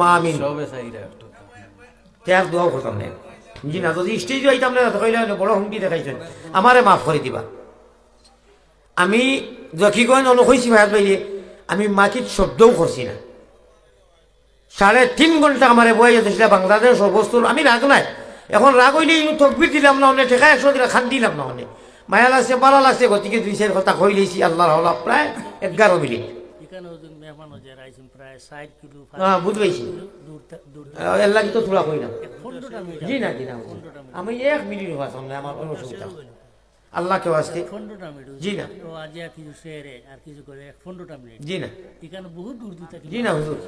মা আমিন। সবে চাইরা ত্যাগ দোয়াও করতাম না জি না? যদি স্টেজে আইতাম না কইলে বড় হুমকি দেখাইছেন। আমারে মাফ করে দিবা। আমি জকিগঞ্জ অনু হয়েছি ভাইয়াত বাইরে আমি মাকির শব্দও করছি না। সাড়ে তিন ঘণ্টা আমারে বয়ে যেতেছিল বাংলাদেশ বস্তুর আমি রাগ নাই। এখন রাগ হইলে তকবির দিলাম না অনেক ঠেকা একশো দিলা খান দিলাম না অনেক মায়া লাগছে ভালো লাগছে গতিকে দুই চার কথা কই লইছি আল্লাহর হলা প্রায় এগারো মিনিট। এখানে ওজন মেহমান হয়ে রাইছেন প্রায় ষাট কিলো হ্যাঁ বুঝ দূর এর লাগি তো থোড়া কই না। পনেরোটা মিনিট জি না জি না আমি এক মিনিট হওয়া সামনে আমার কোনো অসুবিধা আল্লাহ কেউ আসতে পনেরোটা মিনিট জি না। ও আজ আর কিছু শেয়ারে আর কিছু করে এক পনেরোটা মিনিট জি না। এখানে বহু দূর দূর থেকে জি না হুজুর।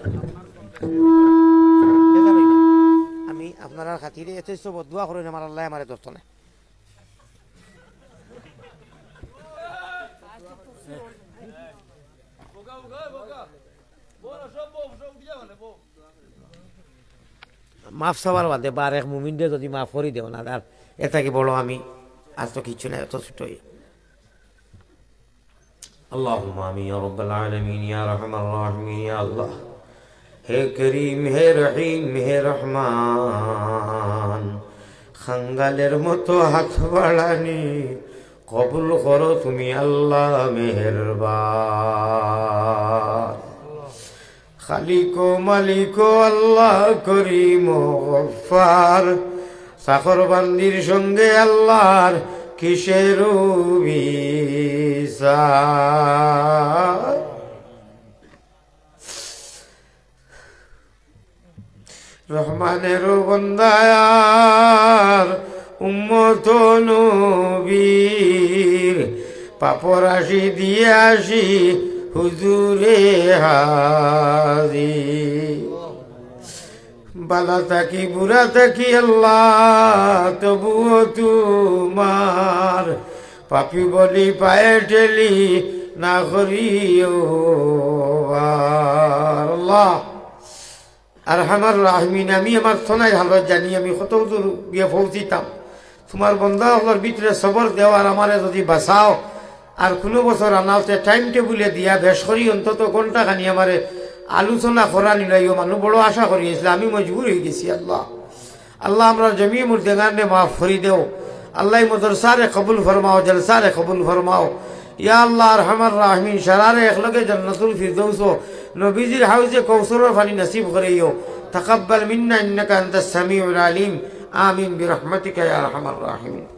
আমি আপনারা খাতিরে যথেষ্ট বদুয়া করেন আমার আল্লাহ আমার দোস্ত নাই মাফ চাবার বাদে বার এক মুমিন দিয়ে যদি মাফ করি দেও না আর এটাকে বড় আমি আজ তো কিচ্ছু নাই এত ছোটই اللهم آمين يا رب العالمين يا رحم الراحمين يا الله হে করিম হে রহিম হে রহমান খাঙ্গালের মতো হাত বাড়ানি কবুল করো তুমি আল্লাহ মেহেরবান খালিকো মালিকো, আল্লাহ করিম ও গফফার। সাখর বান্দির সঙ্গে আল্লাহর কিসের রহমানের বন্দায়ার উম্মত নবীর। পাপরাশি দিয়ে আসি হুজুরে হাজি। বালা থাকি, বুড়া থাকি, আল্লাহ, তবুও তোমার। পাপি বলি, পায়ে ঠেলি, না করিও আল্লাহ। আর আমার রাহমিন, আমি আমার সোনাই হালত জানি, আমি কত দূর গিয়ে পৌঁছিতাম। তোমার বন্ধা হলোর ভিতরে সবর দেওয়ার আমারে যদি বাঁচাও আর কোনো বছর আনাওতে টাইম টেবিলে দিয়া বেশ করি ঘণ্টা খানি আমারে আলোচনা করা নিলাইও। মানুষ বড় আশা করিয়েছিল আমি মজবুর হয়ে গেছি, আল্লাহ। আল্লাহ আমরা জমি মুর্দেগানে মাফ করি দেও। আল্লাহ মদরসারে কবুল ফরমাও, জলসারে কবুল ফরমাও। ইয়া আল্লাহ রহমান রাহমিন, সারারে একলগে জন্নতুল ফিরদৌস নবীজির হাউজে কৌসরের ফানি নসিব করিও তাকাব্বাল মিন্না ইন্নাকা আনতাস সামিউল আলিম। আমিন বিরহমাতিকা ইয়া আরহামার রাহিমিন।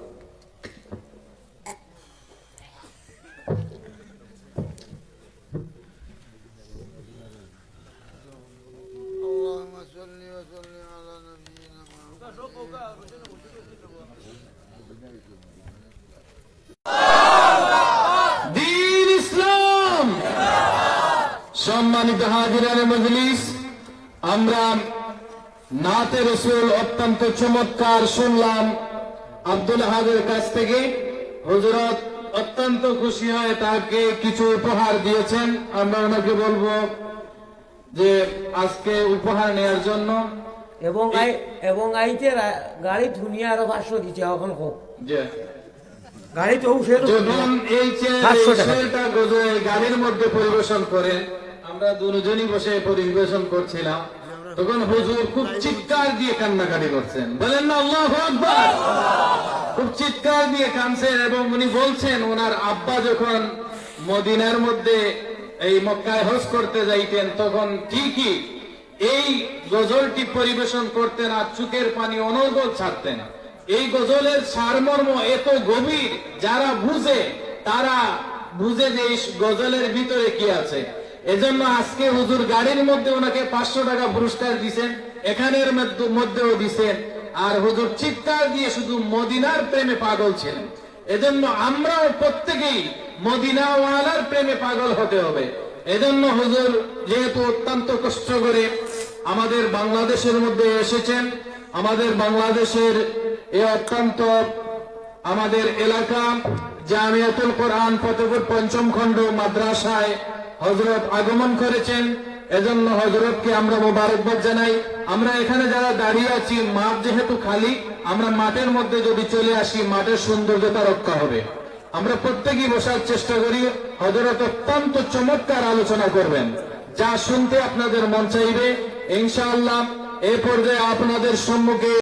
সম্মানিত হাজিরানে মজলিস, আমরা নাতে রসুল অত্যন্ত চমৎকার শুনলাম। আব্দুল হাজের কাছ থেকে হজরত অত্যন্ত খুশি হয়ে তাকে কিছু উপহার দিয়েছেন। আমরা ওনাকে বলব যে আজকে উপহার নেয়ার জন্য এবং আই এবং আইতে রা- গাড়ি ধুনিয়া আরও পাঁচশো দিচ্ছে এখন হোক যে গাড়ি তো যখন এই। গাড়ির মধ্যে পরিবেশন করে আমরা দুজনই বসে পরিবেশন করছিলাম। তখন হুজুর খুব চিৎকার দিয়ে কান্নাকাটি করছেন। বলেন না আল্লাহ আকবার। খুব চিৎকার দিয়ে কানছেন এবং উনি বলছেন ওনার আব্বা যখন মদিনার মধ্যে এই মক্কায় হজ করতে যাইতেন তখন ঠিকই এই গজলটি পরিবেশন করতেন আর চুকের পানি অনর্গল ছাড়তেন। এই গজলের সারমর্ম এত গভীর, যারা বুঝে, তারা বুঝে যে গজলের ভিতরে কি আছে। এজন্য আজকে হুজুর গাড়ির মধ্যে ওনাকে পাঁচশো টাকা পুরস্কার দিছেন, এখানের মধ্যেও দিছেন, আর হুজুর চিৎকার দিয়ে শুধু মদিনার প্রেমে পাগল ছিলেন। এজন্য আমরাও প্রত্যেকেই মদিনাওয়ালার প্রেমে পাগল হতে হবে। এজন্য হুজুর যেহেতু অত্যন্ত কষ্ট করে আমাদের বাংলাদেশের মধ্যে এসেছেন। আমাদের বাংলাদেশের এই অত্যন্ত আমাদের এলাকা, জামিয়াতুল কোরআন ফতেপুর পঞ্চম খণ্ড মাদ্রাসায় হজরত আগমন করেছেন। এজন্য হজরতকে আমরা মোবারকবাদ জানাই। আমরা এখানে যারা দাঁড়িয়ে আছি, মাঠ যেহেতু খালি, আমরা মাঠের মধ্যে যদি চলে আসি, মাঠের সৌন্দর্যতা রক্ষা হবে। আমরা প্রত্যেকেই বসার চেষ্টা করি হজরত অত্যন্ত চমৎকার আলোচনা করবেন। যা শুনতে আপনাদের মন চাইবে ইনশাআল্লাহ এ পর্যায়ে আপনাদের সম্মুখে